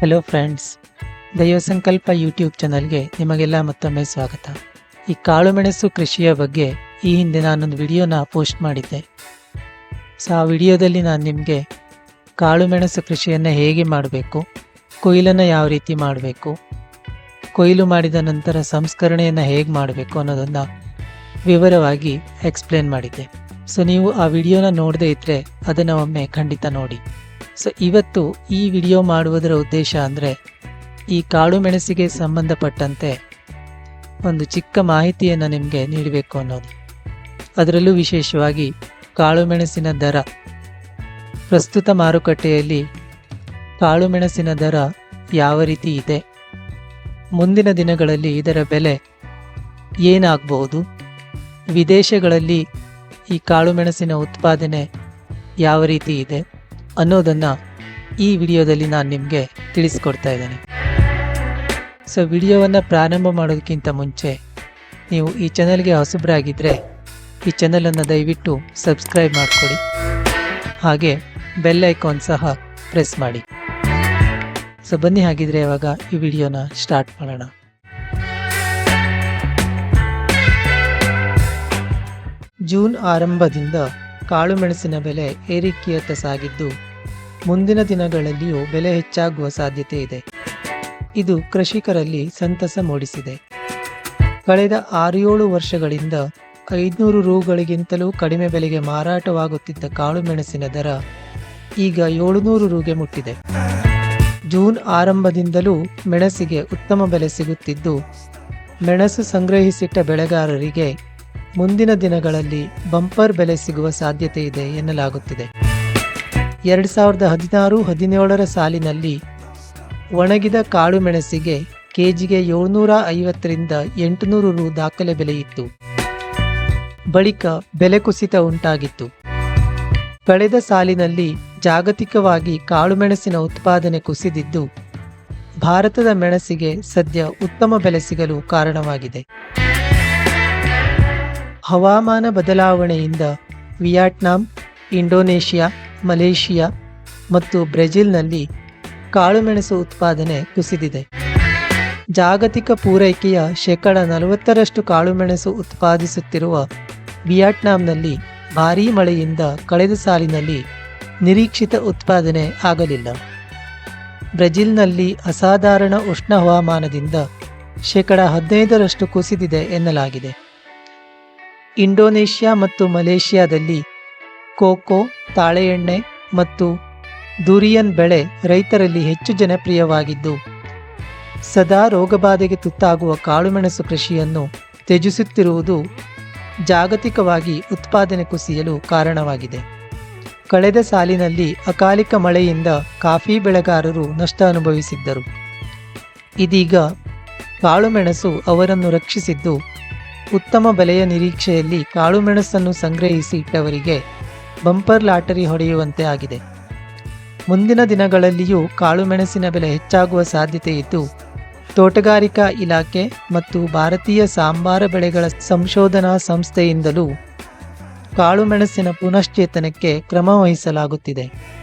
Hello friends ದೈವ ಸಂಕಲ್ಪ YouTube ಚಾನಲ್ಗೆ ನಿಮಗೆಲ್ಲ ಮತ್ತೊಮ್ಮೆ ಸ್ವಾಗತ. ಈ ಕಾಳುಮೆಣಸು ಕೃಷಿಯ ಬಗ್ಗೆ ಈ ಹಿಂದೆ ನಾನೊಂದು ವಿಡಿಯೋನ ಪೋಸ್ಟ್ ಮಾಡಿದ್ದೆ. ಸೊ ಆ ವಿಡಿಯೋದಲ್ಲಿ ನಾನು ನಿಮಗೆ ಕಾಳುಮೆಣಸು ಕೃಷಿಯನ್ನು ಹೇಗೆ ಮಾಡಬೇಕು, ಕೊಯ್ಲನ್ನು ಯಾವ ರೀತಿ ಮಾಡಬೇಕು, ಕೊಯ್ಲು ಮಾಡಿದ ನಂತರ ಸಂಸ್ಕರಣೆಯನ್ನು ಹೇಗೆ ಮಾಡಬೇಕು ಅನ್ನೋದನ್ನು ವಿವರವಾಗಿ ಎಕ್ಸ್ಪ್ಲೇನ್ ಮಾಡಿದ್ದೆ. ಸೊ ನೀವು ಆ ವಿಡಿಯೋನ ನೋಡದೇ ಇದ್ದರೆ ಅದನ್ನು ಒಮ್ಮೆ ಖಂಡಿತ ನೋಡಿ. ಸೊ ಇವತ್ತು ಈ ವಿಡಿಯೋ ಮಾಡುವುದರ ಉದ್ದೇಶ ಅಂದರೆ ಈ ಕಾಳು ಮೆಣಸಿಗೆ ಸಂಬಂಧಪಟ್ಟಂತೆ ಒಂದು ಚಿಕ್ಕ ಮಾಹಿತಿಯನ್ನು ನಿಮಗೆ ನೀಡಬೇಕು ಅನ್ನೋದು. ಅದರಲ್ಲೂ ವಿಶೇಷವಾಗಿ ಕಾಳು ಮೆಣಸಿನ ದರ. ಪ್ರಸ್ತುತ ಮಾರುಕಟ್ಟೆಯಲ್ಲಿ ಕಾಳು ಮೆಣಸಿನ ದರ ಯಾವ ರೀತಿ ಇದೆ? ಮುಂದಿನ ದಿನಗಳಲ್ಲಿ ಇದರ ಬೆಲೆ ಏನಾಗಬಹುದು ವಿದೇಶಗಳಲ್ಲಿ ಈ ಕಾಳು ಮೆಣಸಿನ ಉತ್ಪಾದನೆ ಯಾವ ರೀತಿ ಇದೆ? ಅನ್ನೋದನ್ನು ಈ ವಿಡಿಯೋದಲ್ಲಿ ನಾನು ನಿಮಗೆ ತಿಳಿಸ್ಕೊಡ್ತಾ ಇದ್ದೇನೆ. ಸೊ ವಿಡಿಯೋವನ್ನು ಪ್ರಾರಂಭ ಮಾಡೋದಕ್ಕಿಂತ ಮುಂಚೆ ನೀವು ಈ ಚಾನಲ್ಗೆ ಹೊಸಬರಾಗಿದ್ದರೆ ಈ ಚಾನಲನ್ನು ದಯವಿಟ್ಟು ಸಬ್ಸ್ಕ್ರೈಬ್ ಮಾಡಿಕೊಡಿ. ಹಾಗೆ ಬೆಲ್ ಐಕಾನ್ ಸಹ ಪ್ರೆಸ್ ಮಾಡಿ. ಸೊ ಬನ್ನಿ ಹಾಗಿದ್ರೆ ಇವಾಗ ಈ ವಿಡಿಯೋನ ಸ್ಟಾರ್ಟ್ ಮಾಡೋಣ. ಜೂನ್ ಆರಂಭದಿಂದ ಕಾಳುಮೆಣಸಿನ ಬೆಲೆ ಏರಿಕೆಯತ್ತ ಸಾಗಿದ್ದು ಮುಂದಿನ ದಿನಗಳಲ್ಲಿಯೂ ಬೆಲೆ ಹೆಚ್ಚಾಗುವ ಸಾಧ್ಯತೆ ಇದೆ. ಇದು ಕೃಷಿಕರಲ್ಲಿ ಸಂತಸ ಮೂಡಿಸಿದೆ. ಕಳೆದ ಆರು ಏಳು ವರ್ಷಗಳಿಂದ ಐದುನೂರು ರುಗಳಿಗಿಂತಲೂ ಕಡಿಮೆ ಬೆಲೆಗೆ ಮಾರಾಟವಾಗುತ್ತಿದ್ದ ಕಾಳುಮೆಣಸಿನ ದರ ಈಗ ಏಳುನೂರು ರುಗೆ ಮುಟ್ಟಿದೆ. ಜೂನ್ ಆರಂಭದಿಂದಲೂ ಮೆಣಸಿಗೆ ಉತ್ತಮ ಬೆಲೆ ಸಿಗುತ್ತಿದ್ದು, ಮೆಣಸು ಸಂಗ್ರಹಿಸಿಟ್ಟ ಬೆಳೆಗಾರರಿಗೆ ಮುಂದಿನ ದಿನಗಳಲ್ಲಿ ಬಂಪರ್ ಬೆಲೆ ಸಿಗುವ ಸಾಧ್ಯತೆ ಇದೆ ಎನ್ನಲಾಗುತ್ತಿದೆ. ಎರಡು ಸಾವಿರದ ಹದಿನಾರು ಹದಿನೇಳರ ಸಾಲಿನಲ್ಲಿ ಒಣಗಿದ ಕಾಳು ಮೆಣಸಿಗೆ ಕೆಜಿಗೆ ಏಳ್ನೂರ ಐವತ್ತರಿಂದ ಎಂಟುನೂರು ರು ದಾಖಲೆ ಬೆಲೆ ಇತ್ತು ಬಳಿಕ ಬೆಲೆ ಕುಸಿತ ಉಂಟಾಗಿತ್ತು. ಕಳೆದ ಸಾಲಿನಲ್ಲಿ ಜಾಗತಿಕವಾಗಿ ಕಾಳುಮೆಣಸಿನ ಉತ್ಪಾದನೆ ಕುಸಿದಿದ್ದು, ಭಾರತದ ಮೆಣಸಿಗೆ ಸದ್ಯ ಉತ್ತಮ ಬೆಲೆ ಸಿಗಲು ಕಾರಣವಾಗಿದೆ. ಹವಾಮಾನ ಬದಲಾವಣೆಯಿಂದ ವಿಯಟ್ನಾಂ, ಇಂಡೋನೇಷಿಯಾ ಮಲೇಷಿಯಾ ಮತ್ತು ಬ್ರೆಜಿಲ್ನಲ್ಲಿ ಕಾಳುಮೆಣಸು ಉತ್ಪಾದನೆ ಕುಸಿದಿದೆ. ಜಾಗತಿಕ ಪೂರೈಕೆಯ ಶೇಕಡ ನಲವತ್ತರಷ್ಟು ಕಾಳುಮೆಣಸು ಉತ್ಪಾದಿಸುತ್ತಿರುವ ವಿಯೆಟ್ನಾಂನಲ್ಲಿ ಭಾರೀ ಮಳೆಯಿಂದ ಕಳೆದ ಸಾಲಿನಲ್ಲಿ ನಿರೀಕ್ಷಿತ ಉತ್ಪಾದನೆ ಆಗಲಿಲ್ಲ. ಬ್ರೆಜಿಲ್ನಲ್ಲಿ ಅಸಾಧಾರಣ ಉಷ್ಣ ಹವಾಮಾನದಿಂದ ಶೇಕಡ ಹದಿನೈದರಷ್ಟು ಕುಸಿದಿದೆ ಎನ್ನಲಾಗಿದೆ. ಇಂಡೋನೇಷ್ಯಾ ಮತ್ತು ಮಲೇಷಿಯಾದಲ್ಲಿ ಕೋಕೋ ತಾಳೆಎಣ್ಣೆ ಮತ್ತು ದುರಿಯನ್ ಬೆಳೆ ರೈತರಲ್ಲಿ ಹೆಚ್ಚು ಜನಪ್ರಿಯವಾಗಿದ್ದು, ಸದಾ ರೋಗಬಾಧೆಗೆ ತುತ್ತಾಗುವ ಕಾಳುಮೆಣಸು ಕೃಷಿಯನ್ನು ತ್ಯಜಿಸುತ್ತಿರುವುದು ಜಾಗತಿಕವಾಗಿ ಉತ್ಪಾದನೆ ಕುಸಿಯಲು ಕಾರಣವಾಗಿದೆ. ಕಳೆದ ಸಾಲಿನಲ್ಲಿ ಅಕಾಲಿಕ ಮಳೆಯಿಂದ ಕಾಫಿ ಬೆಳೆಗಾರರು ನಷ್ಟ ಅನುಭವಿಸಿದ್ದರು. ಇದೀಗ ಕಾಳುಮೆಣಸು ಅವರನ್ನು ರಕ್ಷಿಸಿದ್ದು, ಉತ್ತಮ ಬೆಲೆಯ ನಿರೀಕ್ಷೆಯಲ್ಲಿ ಕಾಳುಮೆಣಸನ್ನು ಸಂಗ್ರಹಿಸಿ ಇಟ್ಟವರಿಗೆ ಬಂಪರ್ ಲಾಟರಿ ಹೊಡೆಯುವಂತೆ ಆಗಿದೆ. ಮುಂದಿನ ದಿನಗಳಲ್ಲಿಯೂ ಕಾಳುಮೆಣಸಿನ ಬೆಲೆ ಹೆಚ್ಚಾಗುವ ಸಾಧ್ಯತೆ ಇದ್ದು, ತೋಟಗಾರಿಕಾ ಇಲಾಖೆ ಮತ್ತು ಭಾರತೀಯ ಸಾಂಬಾರ ಬೆಳೆಗಳ ಸಂಶೋಧನಾ ಸಂಸ್ಥೆಯಿಂದಲೂ ಕಾಳುಮೆಣಸಿನ ಪುನಶ್ಚೇತನಕ್ಕೆ ಕ್ರಮ ವಹಿಸಲಾಗುತ್ತಿದೆ.